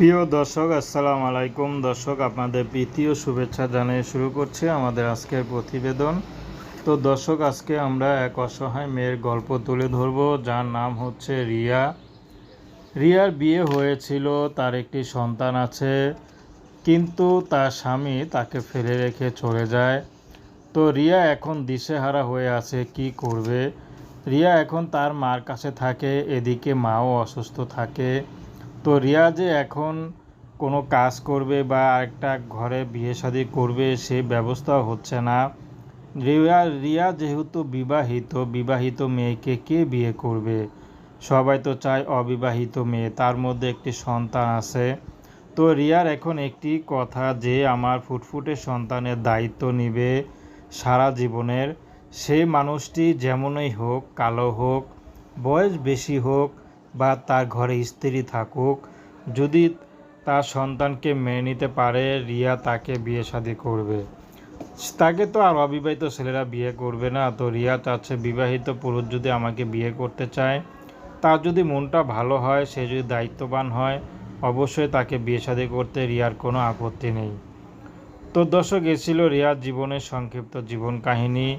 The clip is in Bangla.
প্রিয় দর্শক, আসসালামু আলাইকুম। দর্শক, আপনাদের প্রীতি ও শুভেচ্ছা জানিয়ে শুরু করছি আমাদের আজকের প্রতিবেদন। তো দর্শক, আজকে আমরা এক অসহায় মেয়ের গল্প তুলে ধরব, যার নাম হচ্ছে রিয়া। রিয়ার বিয়ে হয়েছিল, তার একটি সন্তান আছে, কিন্তু তার স্বামী তাকে ফেলে রেখে চলে যায়। তো রিয়া এখন দিশেহারা হয়ে আছে, কি করবে? রিয়া এখন তার মার কাছে থাকে, এদিকে মাও অসুস্থ থাকে। তো রিয়া যে এখন কোনো কাজ করবে বা একটা ঘরে বিয়ে শাদী করবে, সে ব্যবস্থাও হচ্ছে না। রিয়া রিয়া যেহেতু বিবাহিত বিবাহিত মেয়েকে কে বিয়ে করবে? সবাই তো চায় অবিবাহিত মেয়ে, তার মধ্যে একটি সন্তান আছে। তো রিয়ার এখন একটি কথা যে আমার ফুটফুটে সন্তানের দায়িত্ব নিবে সারা জীবনের। সেই মানুষটি যেমনই হোক, কালো হোক, বয়স বেশি হোক বা তার ঘরে স্ত্রী থাকুক, যদি তার সন্তানকে মেনে নিতে পারে, রিয়া তাকে বিয়ে শাদী করবে। তাকে তো আর অবিবাহিত ছেলেরা বিয়ে করবে না। তো রিয়া চাচ্ছে বিবাহিত পুরুষ যদি আমাকে বিয়ে করতে চায়, তার যদি মনটা ভালো হয়, সে যদি দায়িত্ববান হয়, অবশ্যই তাকে বিয়ে শাদী করতে রিয়ার কোনো আপত্তি নেই। তো দর্শক, এ রিয়ার জীবনের সংক্ষিপ্ত জীবন কাহিনী।